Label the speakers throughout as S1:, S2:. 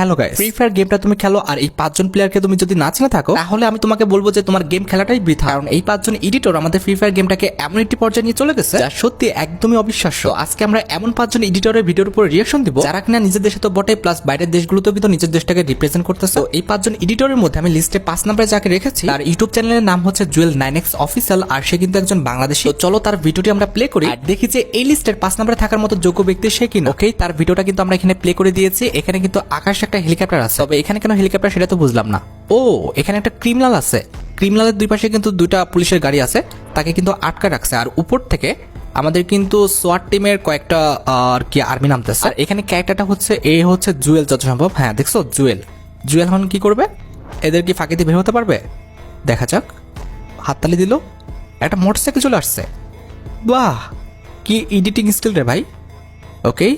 S1: Hello guys free fire গেমটা তুমি খেলো আর এই পাঁচজন প্লেয়ারকে তুমি যদি না চিনে থাকো, তাহলে আমি তোমাকে বলব যে তোমার গেম খেলাটাই বৃথা। কারণ এই পাঁচজন এডিটর আমাদের ফ্রি ফায়ার গেমটাকে এমন একটি পর্যায়ে নিয়ে চলে গেছে যা সত্যি একদমই অবিশ্বাস্য। আজকে আমরা এমন পাঁচজন এডিটরের ভিডিওর উপর রিয়াকশন দিব, যারা কিনা নিজের দেশে তো বটে প্লাস বাইরের দেশগুলোতেও কিন্তু নিজের দেশটাকে রিপ্রেজেন্ট করতেছে। তো এই পাঁচজন এডিটরের মধ্যে আমি লিস্টে পাঁচ নাম্বারে যাকে রেখেছি, তার ইউটিউব চ্যানেলের নাম হচ্ছে জুয়েল নাইন এক্স অফিসিয়াল আর সে কিন্তু একজন বাংলাদেশি। তো চলো তার ভিডিওটি আমরা প্লে করি আর দেখি যে এই লিস্টের পাঁচ নাম্বারে থাকার মতো যোগ্য ব্যক্তি সে কিনা। ওকে তার ভিডিওটা কিন্তু আমরা এখানে প্লে করে দিয়েছি। এখানে কিন্তু আকাশ একটা হেলিকপ্টার আছে। তবে এখানে কেন হেলিকপ্টার সেটা তো বুঝলাম না। ও, এখানে একটা ক্রিমিনাল আছে। ক্রিমিনালের দুই পাশে কিন্তু দুইটা পুলিশের গাড়ি আছে। তাকে কিন্তু আটকা রাখছে। আর উপর থেকে আমাদের কিন্তু সোয়াট টিমের কয়েকটা, আর কি আর্মি নামতেছে। আর এখানে ক্যারেক্টারটা হচ্ছে, এ হচ্ছে জুয়েল যত সম্ভব হ্যাঁ দেখছ? জুয়েল। জুয়েল এখন কি করবে? এদের কি ফাঁকি দিয়ে বের হতে পারবে? দেখা যাক। হাততালি দিল। একটা মোটরসাইকেল চলে আসছে। বাহ! কি এডিটিং স্কিল রে ভাই। ওকে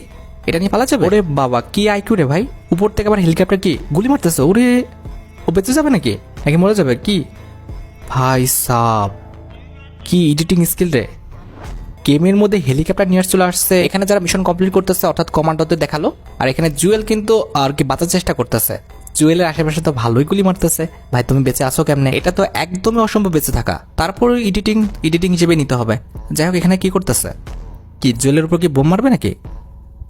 S1: এটা নিয়ে পালা যাবে? ওরে বাবা, কি আইকিউ রে ভাই? উপর থেকে আবার হেলিকপ্টার কি? গুলি মারতেছে? ওরে, ও বেঁচে যাবে নাকি? নাকি মরে যাবে? কি? ভাই সাব, কি এডিটিং স্কিল রে। গেমের মধ্যে হেলিকপ্টার নিয়ে চলে আসছে। এখানে যারা মিশন কমপ্লিট করতেছে, অর্থাৎ কমান্ডোদের দেখাল। আর এখানে জুয়েল কিন্তু আর কি বাঁচার চেষ্টা করতেছে। জুয়েলের আশেপাশে তো ভালোই গুলি মারতেছে। ভাই, তুমি বেঁচে আসো কেমনে? এটা তো একদমই অসম্ভব বেঁচে থাকা। তারপর এডিটিং এডিটিং হিসেবে নিতে হবে। যাই হোক, এখানে কি করতেছে? কি, জুয়েলের উপর কি বোম মারবে নাকি?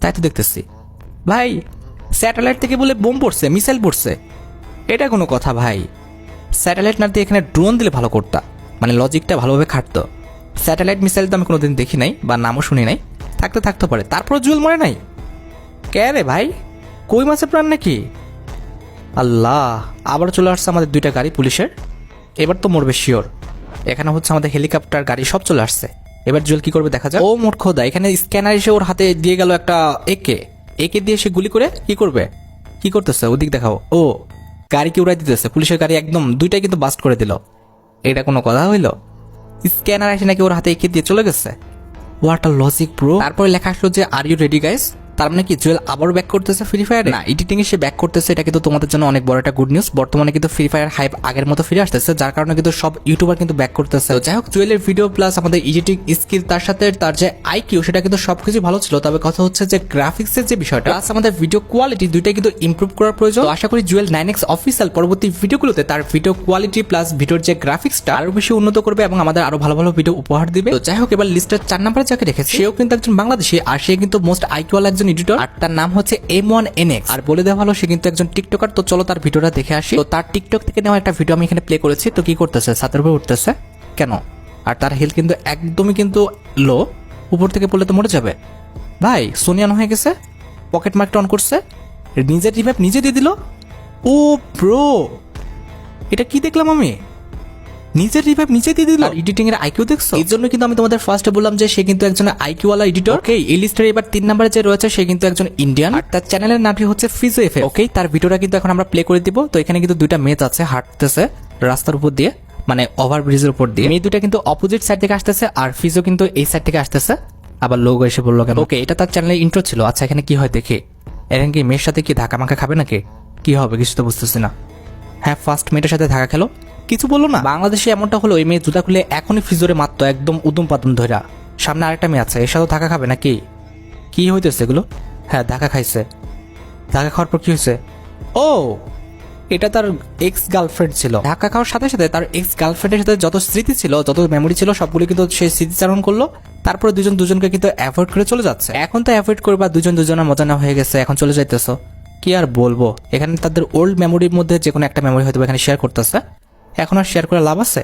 S1: তাই তো দেখতেছি। ভাই, স্যাটেলাইট থেকে বলে বোম পড়ছে, মিসাইল পড়ছে। এটা কোনো কথা ভাই। স্যাটেলাইট না দিয়ে এখানে ড্রোন দিলে ভালো করতা। মানে লজিকটা ভালোভাবে খাটতো। স্যাটেলাইট, মিসাইল তো আমি কোনোদিন দেখি নাই বা নামও শুনি নাই। থাকতে থাকতে পারে। তারপর জুয়েল মরে নাই? কে রে ভাই? কই মাছের প্রাণ নাকি? আল্লাহ আবার চলে আসছে আমাদের দুইটা গাড়ি পুলিশের। এবার তো মরবে শিওর। এখানে হচ্ছে আমাদের হেলিকপ্টার, গাড়ি, সব চলে আসছে। এবার জুয়েল কি করবে দেখা যাক। ও মোট খোদা এখানে স্ক্যানার এসে ওর হাতে দিয়ে গেল একটা একে। একে দিয়ে সে গুলি করে কি করবে? কি করতেছে? ওদিক দেখাও। ও গাড়ি কি উড়াই দিতেছে। পুলিশের গাড়ি একদম দুইটাই কিন্তু বাস্ট করে দিল। এটা কোনো কথা হইল? স্ক্যানার এসে নাকি ওর হাতে একে দিয়ে চলে গেছে? হোয়াট আর লজিক প্রো তারপরে লেখা আসলো যে আর ইউ রেডি গাইস তার মানে কি, জুয়েল আবার ব্যাক করতেছে ফ্রি ফায়ার না এডিটিং এ সে ব্যাক করতেছে, এটা কিন্তু তোমাদের জন্য অনেক বড় একটা গুড নিউজ বর্তমানে কিন্তু ফ্রি ফায়ার হাইপ আগের মতো ফিরে আসতেছে, যার কারণে কিন্তু সব ইউটিউবার কিন্তু ব্যাক করতেছে। যাই হোক, জুয়েলের ভিডিও প্লাস আমাদের এডিটিং স্কিল তার সাথে তার যে আইকিউ সেটা কিন্তু সবকিছু ভালো ছিল। তবে কথা হচ্ছে যে গ্রাফিক্সের যে বিষয়টা প্লাস আমাদের ভিডিও কোয়ালিটি দুইটাই কিন্তু ইমপ্রুভ করার প্রয়োজন। আশা করি জুয়েল নাইন এক্স অফিসিয়াল পরবর্তী ভিডিওগুলোতে তার ভিডিও কোয়ালিটি প্লাস ভিডিওর যে গ্রাফিক্সটা আরও বেশি উন্নত করবে এবং আমাদের আরও ভালো ভালো ভিডিও উপহার দিবে। তো যাই হোক, এবার লিস্টের চার নাম্বারে যাকে রেখেছে। সেও কিন্তু একজন বাংলাদেশি, আর সে কিন্তু মোস্ট আইকিউয়াল একজন এডিটর আর তার নাম হচ্ছে এম ওয়ান এন এক্স আর বলে দেওয়া ভালো সে কিন্তু একজন টিকটকার তো চলো তার ভিডিওটা দেখে আসি। তো তার টিকটক থেকে নেওয়া একটা ভিডিও আমি এখানে প্লে করেছি তো কি করতেছে? ছাতের উপরে উঠতেছে। কেন? আর তার হেলথ কিন্তু একদমই কিন্তু লো উপর থেকে পড়লে তো মরে যাবে। ভাই সোনিয়ান হয়ে গেছে। পকেট মার্কটা অন করছে। নিজের রিভাইভ নিজে দিয়ে দিল। ও ব্রো এটা কি দেখলাম আমি? নিজের রিভাইভ নিচে দিয়ে দিল? এডিটিং এর আইকিউ দেখছ? এই জন্য কিন্তু আমি তোমাদের ফার্স্টে বললাম যে সে কিন্তু একজন আইকিউ ওয়ালা এডিটর ওকে এই লিস্টের এবার তিন নম্বরে যে রয়েছে সে কিন্তু একজন ইন্ডিয়ান আর তার চ্যানেলের নামটি হচ্ছে ফিজো এফ ওকে তার ভিডিওটা কিন্তু এখন আমরা প্লে করে দিব। তো এখানে কিন্তু দুইটা মেজ আছে হাঁটতেছে রাস্তার উপর দিয়ে মানে ওভার ব্রিজের উপর দিয়ে। মেয়ে দুটা কিন্তু অপোজিট সাইড থেকে আসতেছে আর ফিজো কিন্তু এই সাইড থেকে আসতেছে। আবার লোগো এসে বলল কেন? ওকে এটা তার চ্যানেলের ইন্ট্রো ছিল। আচ্ছা এখানে কি হয় দেখে? এখানে কি মেয়ের সাথে কি ধাক্কা মাখা খাবে নাকি? কি হবে কিছু তো বুঝতেছি না। হ্যাঁ ফার্স্ট মেয়েটার সাথে ধাক্কা খেলো। কিছু বলল না? বাংলাদেশে এমনটা হলো, এই মেয়ে জুতা খুলে এখনই ফ্রিজরে মারতো একদম উদম পাদম ধরা সামনে আরেকটা মেয়ে আছে, এর সাথেও ধাক্কা খাবে নাকি? কি হইতেছে এগুলো? হ্যাঁ ধাক্কা খাইছে। ধাক্কা খাওয়ার পর কি হয়েছে ও, এটা তার এক্স গার্লফ্রেন্ড ছিল। ধাক্কা খাওয়ার সাথে সাথে তার এক্স গার্লফ্রেন্ডের সাথে যত স্মৃতি ছিল, যত মেমোরি ছিল, সবগুলো কিন্তু সে স্মৃতিচারণ করল। তারপরে দুজন দুজনকে কিন্তু অ্যাভয়েড করে চলে যাচ্ছে। এখন তো অ্যাভয়েড করবা দুজন দুজনের মজা না হয়ে গেছে, এখন চলে যাইতেছো। কি আর বলব? এখানে তাদের ওল্ড মেমোরির মধ্যে যে কোনো একটা মেমোরি হয়তো এখানে শেয়ার করতেছে। এখন আর শেয়ার করে লাভ আছে?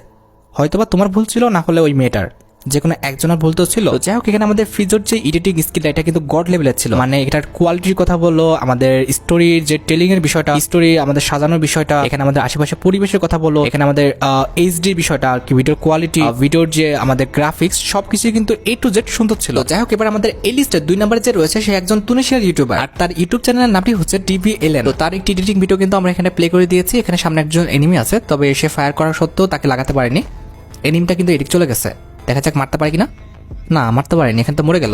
S1: হয়তোবা তোমার ভুল ছিল না হলে ওই মেয়েটার। যে কোনো একজনের ভুল তো ছিল। যাই হোক এখানে আমাদের ফ্রিজোর যে এডিটিং স্কিল এটা কিন্তু গড লেভেলের ছিল। মানে এটার কোয়ালিটির কথা বলল আমাদের স্টোরির যে টেলিং এর বিষয়টা স্টোরি আমাদের সাজানোর বিষয়টা এখানে আমাদের আশেপাশে পরিবেশের কথা বলল এখানে আমাদের এইচডির বিষয়টা আর কি ভিডিওর কোয়ালিটি ভিডিওর যে আমাদের গ্রাফিক্স সবকিছু কিন্তু এ টু জেড সুন্দর ছিল। যাই হোক এবার আমাদের এই লিস্টে দুই নম্বরে যে রয়েছে সে একজন তুনিশিয়ার ইউটিউবার আর তার ইউটিউব চ্যানেলের নামটি হচ্ছে টিভি এলেন তো তার একটি এডিটিং ভিডিও কিন্তু আমরা এখানে প্লে করে দিয়েছি। এখানে সামনে একজন এনিমি আছে তবে সে ফায়ার করা সত্ত্বেও তাকে লাগাতে পারেনি। এনিমটা কিন্তু এদিক চলে গেছে। দেখা যাক মারতে পারে কি না না মারতে পারেনি, এখানে তো মরে গেল।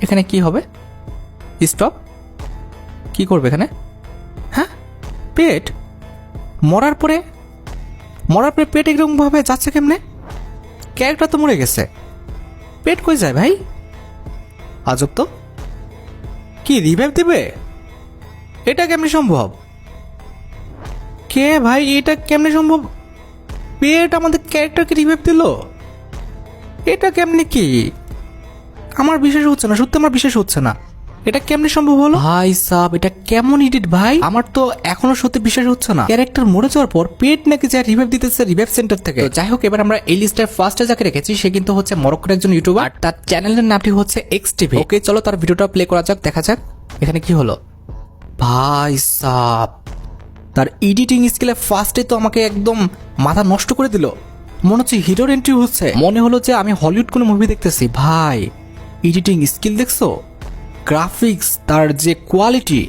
S1: এখানে কি হবে? স্টপ। কি করবে এখানে? হ্যাঁ পেট। মরার পরে মরার পরে পেট এরকম ভাবে যাচ্ছে কেমনে? ক্যারেক্টার তো মরে গেছে। পেট কই যায় ভাই? আজব তো। কি রিভাইভ দিবে? এটা কেমনে সম্ভব? কে ভাই, এটা কেমনে সম্ভব? পেট আমাদের ক্যারেক্টারকে রিভাইভ দিল? এটা কেমনি কি? আমার বিশ্বাস হচ্ছে না সত্যি আমার বিশ্বাস হচ্ছে না। এটা কেমনে সম্ভব হলো? ভাই সাব এটা কেমন এডিট ভাই? আমার তো এখনও সত্যি বিশ্বাস হচ্ছে না। ক্যারেক্টার মরে যাওয়ার পর পেট নাকি যা রিভাইভ দিতেছে রিভাইভ সেন্টার থেকে। যাই হোক এবার আমরা এই লিস্টের ফার্স্টে যাকে রেখেছি সে কিন্তু হচ্ছে মরক্কোর একজন ইউটিউবার তার চ্যানেলের নামটি হচ্ছে এক্স টিভি ওকে চলো তার ভিডিওটা প্লে করা যাক দেখা যাক এখানে কি হলো। ভাই সাব তার এডিটিং স্কিলে ফার্স্টে তো আমাকে একদম মাথা নষ্ট করে দিল। মনে হচ্ছে হিরোর এন্ট্রি হচ্ছে। মনে হলো যে আমি হলিউড কোনো মুভি দেখতেছি। ভাই এডিটিং স্কিল দেখছ? গ্রাফিক্স তার যে কোয়ালিটি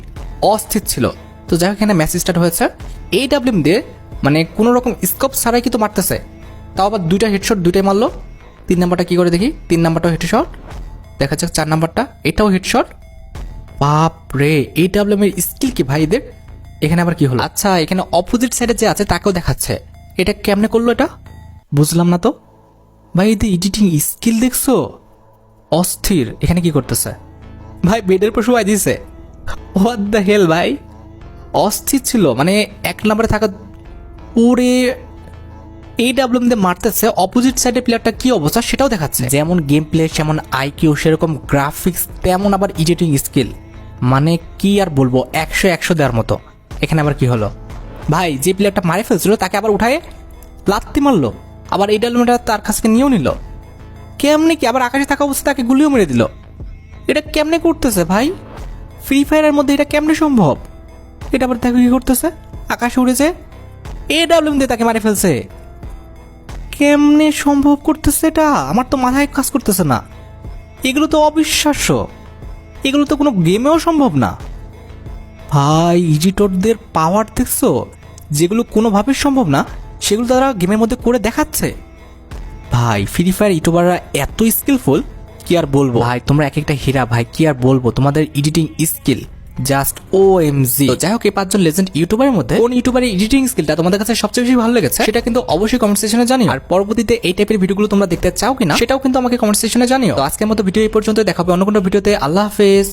S1: অস্থির ছিল। তো যাই হোক, এখানে ম্যাচ স্টার্ট হয়েছে। এই ডাব্লিউম দিয়ে মানে কোনো রকম স্কোপ ছাড়াই কিন্তু মারতেছে। তাও আবার দুইটা হেডশট দুইটাই মারলো। তিন নাম্বারটা কি করে দেখি? তিন নাম্বারটাও হেডশট দেখা যাক চার নাম্বারটা। এটাও হেডশট বাপ রে এই ডাব্লিউএম এর স্কিল কি ভাই এদের? এখানে আবার কি হলো? আচ্ছা এখানে অপোজিট সাইডে যে আছে, তাকেও দেখাচ্ছে। এটা কেমনে করল এটা? বুঝলাম না তো? ভাই এদের এডিটিং স্কিল দেখছ? অস্থির। এখানে কি করতেছে? ভাই বেডের পর শুয়াই দিয়েছে হোয়াট দ্য হেল ভাই? অস্থির ছিল। মানে এক নম্বরে থাকা ওরে এই ডাব্লিউএম দিয়ে মারতেছে। অপোজিট সাইডের প্লেয়ারটা কি অবস্থা সেটাও দেখাচ্ছে। যেমন গেম প্লে যেমন আইকিউ সেরকম গ্রাফিক্স তেমন আবার এডিটিং স্কিল মানে কি আর বলব, একশো একশো দেওয়ার মতো। এখানে আবার কি হলো? ভাই, যে প্লেয়ারটা মারে ফেলছিল, তাকে আবার উঠায়ে লাত্তি মারলো। আবার এই ডাব্লিউএমটা তার কাছ থেকে নিয়েও নিল। কেমনে কি আবার আকাশে থাকা অবস্থা তাকে গুলিও মেরে দিল? এটা কেমনে করতেছে ভাই? ফ্রি ফায়ারের মধ্যে এটা কেমনে সম্ভব? এটা আবার তাকে কি করতেছে? আকাশে উড়েছে এ ডাব্লিউএম দিয়ে তাকে মারে ফেলছে। কেমনে সম্ভব করতেছে এটা? আমার তো মাথায় কাজ করতেছে না। এগুলো তো অবিশ্বাস্য। এগুলো তো কোনো গেমেও সম্ভব না। ভাই ইজিটরদের পাওয়ার দেখছ? যেগুলো কোনোভাবেই সম্ভব না। সেগুলো তারা গেমের মধ্যে করে দেখাচ্ছে। ভাই ফ্রি ফায়ার ইউটিউবাররা এত স্কিলফুল কি আর বলব? ভাই তোমরা এক একটা হীরা ভাই কি আর বলব? তোমাদের editing skill just O M G যাই হোক এই পাঁচজন লেজেন্ড ইউটিউবারের মধ্যে কোন ইউটিউবারের এডিটিং স্কিলটা তোমাদের কাছে সবচেয়ে বেশি ভালো লেগেছে সেটা কিন্তু অবশ্যই কমেন্ট সেকশনে জানিও। আর পরবর্তীতে এই টাইপের ভিডিওগুলো তোমরা দেখতে চাও কিনা সেটাও কিন্তু আমাকে কমেন্ট সেকশনে জানিও। তো আজকের মতো ভিডিও এই পর্যন্ত দেখাবে অন্য কোনো ভিডিওতে আল্লাহ হাফেজ।